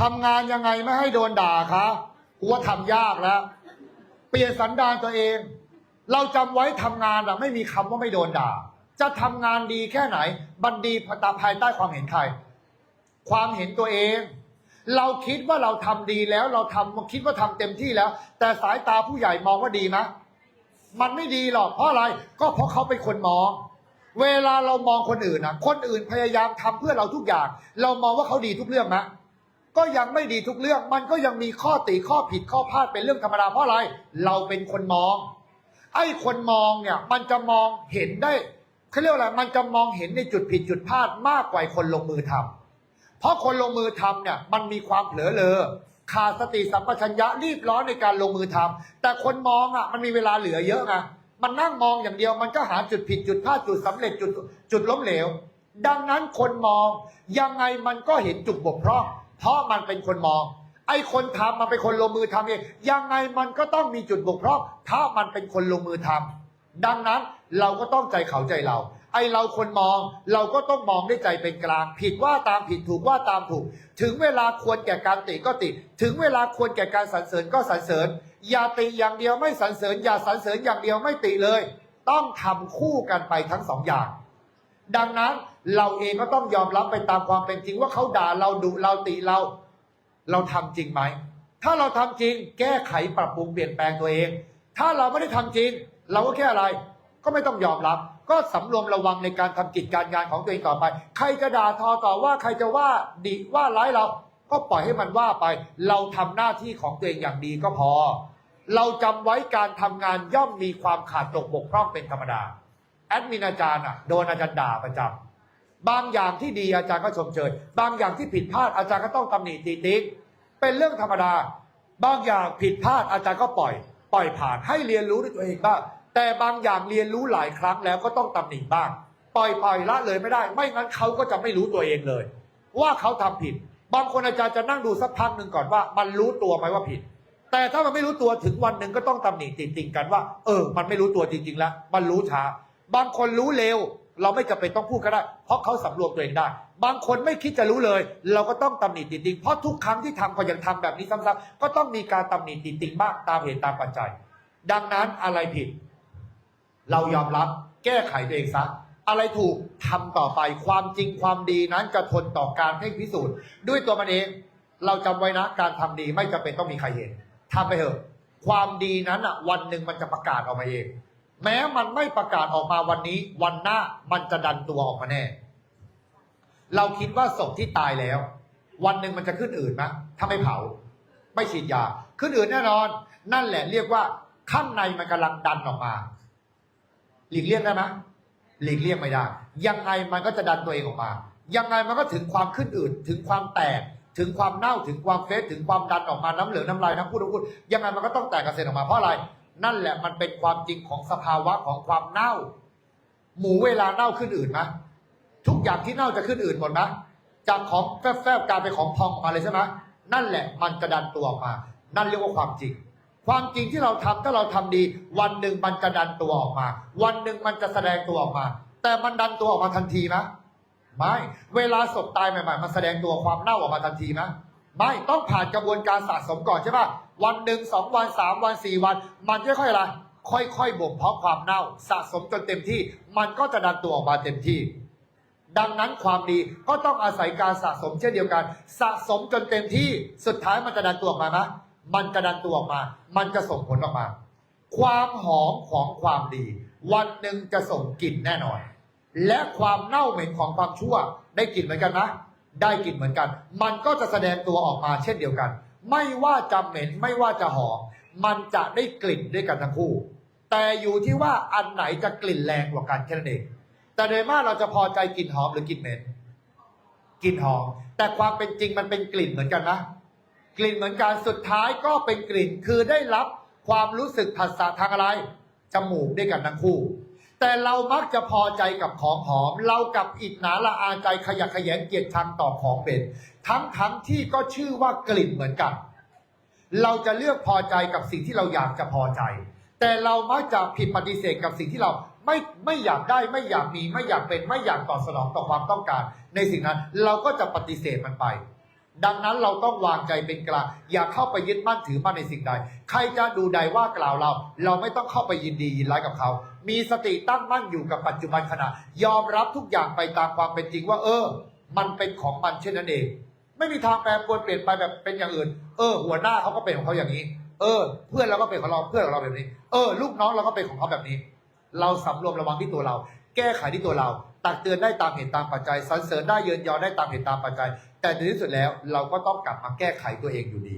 ทำงานยังไงไม่ให้โดนด่าคะกูว่าทำยากแล้ว เปลี่ยนสันดานตัวเอง เราจำไว้ทำงานอะไม่มีคำว่าไม่โดนด่า จะทำงานดีแค่ไหน บันดีตาภายใต้ความเห็นใคร ความเห็นตัวเอง เราคิดว่าเราทำดีแล้ว เราทำคิดว่าทำเต็มที่แล้ว แต่สายตาผู้ใหญ่มองว่าดีไหมมันไม่ดีหรอกเพราะอะไร ก็เพราะเขาเป็นคนมอง เวลาเรามองคนอื่นนะคนอื่นพยายามทำเพื่อเราทุกอย่าง เรามองว่าเขาดีทุกเรื่องไหม ก็ยังไม่ดีทุกเรื่อง มันก็ยังมีข้อติข้อผิดข้อพลาดเป็นเรื่องธรรมดาเพราะอะไร เราเป็นคนมอง ไอ้คนมองเนี่ยมันจะมองเห็นได้เขาเรียกอะไรมันจะมองเห็นในจุดผิดจุดพลาดมากกว่าคนลงมือทำเพราะคนลงมือทำเนี่ยมันมีความเผลอเลอขาดสติสัมปชัญญะรีบร้อนในการลงมือทำแต่คนมองอะมันมีเวลาเหลือเยอะไงมันนั่งมองอย่างเดียวมันก็หาจุดผิดจุดพลาดจุดสำเร็จจุดจุดล้มเหลว ดังนั้นคนมองยังไงมันก็เห็นจุดบกพร่อง เพราะมันเป็นคนมอง ไอ้คนทำมันเป็นคนลงมือทำเองยังไงมันก็ต้องมีจุดบกพร่องถ้ามันเป็นคนลงมือทำดังนั้นเราก็ต้องใจเขาใจเรา ไอ้เราคนมองเราก็ต้องมองด้วยใจเป็นกลาง ผิดว่าตามผิดถูกว่าตามถูก ถึงเวลาควรแก่การติก็ติ ถึงเวลาควรแก่การสรรเสริญก็สรรเสริญ อย่าติอย่างเดียวไม่สรรเสริญ อย่าสรรเสริญอย่างเดียวไม่ติเลย ต้องทำคู่กันไปทั้งสองอย่าง ดังนั้นเราเองก็ต้องยอมรับไปตามความเป็นจริงว่าเขาด่าเราดุเราติเรา เราทำจริงไหม ถ้าเราทำจริง แก้ไขปรับปรุงเปลี่ยนแปลงตัวเอง ถ้าเราไม่ได้ทำจริง เราก็แค่อะไร ก็ไม่ต้องยอมรับ ก็สำรวมระวังในการทำกิจการงานของตัวเองต่อไป ใครจะด่าทอต่อว่าใครจะว่าดีว่าร้ายเรา ก็ปล่อยให้มันว่าไป เราทำหน้าที่ของตัวเองอย่างดีก็พอ เราจำไว้การทำงานย่อมมีความขาดตกบกพร่องเป็นธรรมดา แอดมินอาจารย์อะโดนอาจารย์ด่าประจำบางอย่างที่ดีอาจารย์ก็ชมเชยบางอย่างที่ผิดพลาดอาจารย์ก็ต้องตำหนิตีติ๊กเป็นเรื่องธรรมดา บางอย่างผิดพลาดอาจารย์ก็ปล่อย ปล่อยผ่านให้เรียนรู้ด้วยตัวเองบ้างแต่บางอย่างเรียนรู้หลายครั้งแล้วก็ต้องตำหนิบ้าง ปล่อยปล่อยละเลยไม่ได้ ไม่งั้นเขาก็จะไม่รู้ตัวเองเลย ว่าเขาทำผิด บางคนอาจารย์จะนั่งดูสักพักหนึ่งก่อนว่า มันรู้ตัวไหมว่าผิด แต่ถ้ามันไม่รู้ตัวถึงวันหนึ่งก็ต้องตำหนิติติงกันว่า เออ มันไม่รู้ตัวจริงๆแล้วมันรู้ช้า บางคนรู้เร็ว เราไม่จำเป็นต้องพูดก็ได้ เพราะเขาสำรวมตัวเองได้ บางคนไม่คิดจะรู้เลย เราก็ต้องตำหนิติติงเพราะทุกครั้งที่ทำก็ยังทำแบบนี้ซ้ำๆก็ต้องมีการตำหนิติติงบ้างตามเหตุตามปัจจัย ดังนั้นอะไรผิด เรายอมรับแก้ไขตัวเองซะอะไรถูกทำต่อไปความจริงความดีนั้นจะทนต่อการเพ่งพิสูจน์ ด้วยตัวมันเอง เราจำไว้นะ การทำดีไม่จำเป็นต้องมีใครเห็นทำไปเถอะ ความดีนั้นอะ วันหนึ่งมันจะประกาศออกมาเอง แม้มันไม่ประกาศออกมาวันนี้ วันหน้ามันจะดันตัวออกมาแน่ เราคิดว่าศพที่ตายแล้ว วันหนึ่งมันจะขึ้นอื่นไหมถ้าไม่เผา ไม่ฉีดยา ขึ้นอื่นแน่นอน นั่นแหละเรียกว่า ข้างในมันกำลังดันออกมา หลีกเลี่ยงได้ไหมหลีกเลี่ยงไม่ได้ ยังไงมันก็จะดันตัวเองออกมา ยังไงมันก็ถึงความขึ้นอืดถึงความแตก ถึงความเน่า ถึงความเฟสถึงความดันออกมา น้ำเหลืองน้ำลาย น้ำพูดน้ำพูด ยังไงมันก็ต้องแตกกระเซ็นออกมา เพราะอะไร นั่นแหละมันเป็นความจริงของสภาวะของความเน่า หมูเวลาเน่าขึ้นอืดไหมทุกอย่างที่เน่าจะขึ้นอืดหมดไหมจากของแฟบๆกลายเป็นของพองออกมาเลยใช่ไหมนั่นแหละมันจะดันตัวออกมา นั่นเรียกว่าความจริง ความจริงที่เราทำถ้าเราทำดี วันหนึ่งมันจะดันตัวออกมา วันหนึ่งมันจะแสดงตัวออกมา แต่มันดันตัวออกมาทันทีไหมไม่ เวลาศพตายใหม่ๆมันแสดงตัวความเน่าออกมาทันทีไหม ไม่ต้องผ่านกระบวนการสะสมก่อนใช่ปะวันหนึ่งสองวันสามวันสี่วัน มันค่อยอะไรค่อยๆบ่มเพาะความเน่า สะสมจนเต็มที่ มันก็จะดันตัวออกมาเต็มที่ ดังนั้นความดีก็ต้องอาศัยการสะสมเช่นเดียวกัน สะสมจนเต็มที่สุดท้ายมันจะดันตัวออกมาไหมมันจะดันตัวออกมา มันจะส่งผลออกมา ความหอมของความดี วันหนึ่งจะส่งกลิ่นแน่นอน และความเน่าเหม็นของความชั่วได้กลิ่นเหมือนกันนะ ได้กลิ่นเหมือนกัน มันก็จะแสดงตัวออกมาเช่นเดียวกัน ไม่ว่าจะเหม็นไม่ว่าจะหอม มันจะได้กลิ่นด้วยกันทั้งคู่ แต่อยู่ที่ว่าอันไหนจะกลิ่นแรงกว่ากันแค่นั้นเอง แต่โดยมากเราจะพอใจกลิ่นหอมหรือกลิ่นเหม็น กลิ่นหอม แต่ความเป็นจริงมันเป็นกลิ่นเหมือนกันนะ กลิ่นเหมือนกัน สุดท้ายก็เป็นกลิ่น คือได้รับความรู้สึกผัสสะทางอะไร จมูกด้วยกันทั้งคู่ แต่เรามักจะพอใจกับของหอม เรากับอิจฉาละอาใจขยะแขยงเกลียดชังต่อของเป็น ทั้งทั้งๆที่ก็ชื่อว่ากลิ่นเหมือนกัน เราจะเลือกพอใจกับสิ่งที่เราอยากจะพอใจ แต่เรามักจะผิดปฏิเสธกับสิ่งที่เราไม่ไม่อยากได้ไม่อยากมีไม่อยากเป็นไม่อยากตอบสนองต่อความต้องการ ในสิ่งนั้นเราก็จะปฏิเสธมันไป ดังนั้นเราต้องวางใจเป็นกลาง อย่าเข้าไปยึดมั่นถือมั่นในสิ่งใด ใครจะดูใดว่ากล่าวเรา เราไม่ต้องเข้าไปยินดียินร้ายกับเขา มีสติตั้งมั่นอยู่กับปัจจุบันขณะ ยอมรับทุกอย่างไปตามความเป็นจริงว่า เออ มันเป็นของมันเช่นนั้นเอง ไม่มีทางแปรปรวนเปลี่ยนไปแบบเป็นอย่างอื่น เออ หัวหน้าเขาก็เป็นของเขาอย่างนี้ เออ เพื่อนเราก็เป็นของเราเพื่อนของเราแบบนี้ เออ ลูกน้องเราก็เป็นของเขาแบบนี้ เราสำรวมระวังที่ตัวเรา แก้ไขที่ตัวเรา ตักเตือนได้ตามเหตุตามปัจจัยสรรเสริญได้เยินยอได้ตามเหตุตามปัจจัย แต่ในที่สุดแล้วเราก็ต้องกลับมาแก้ไขตัวเองอยู่ดี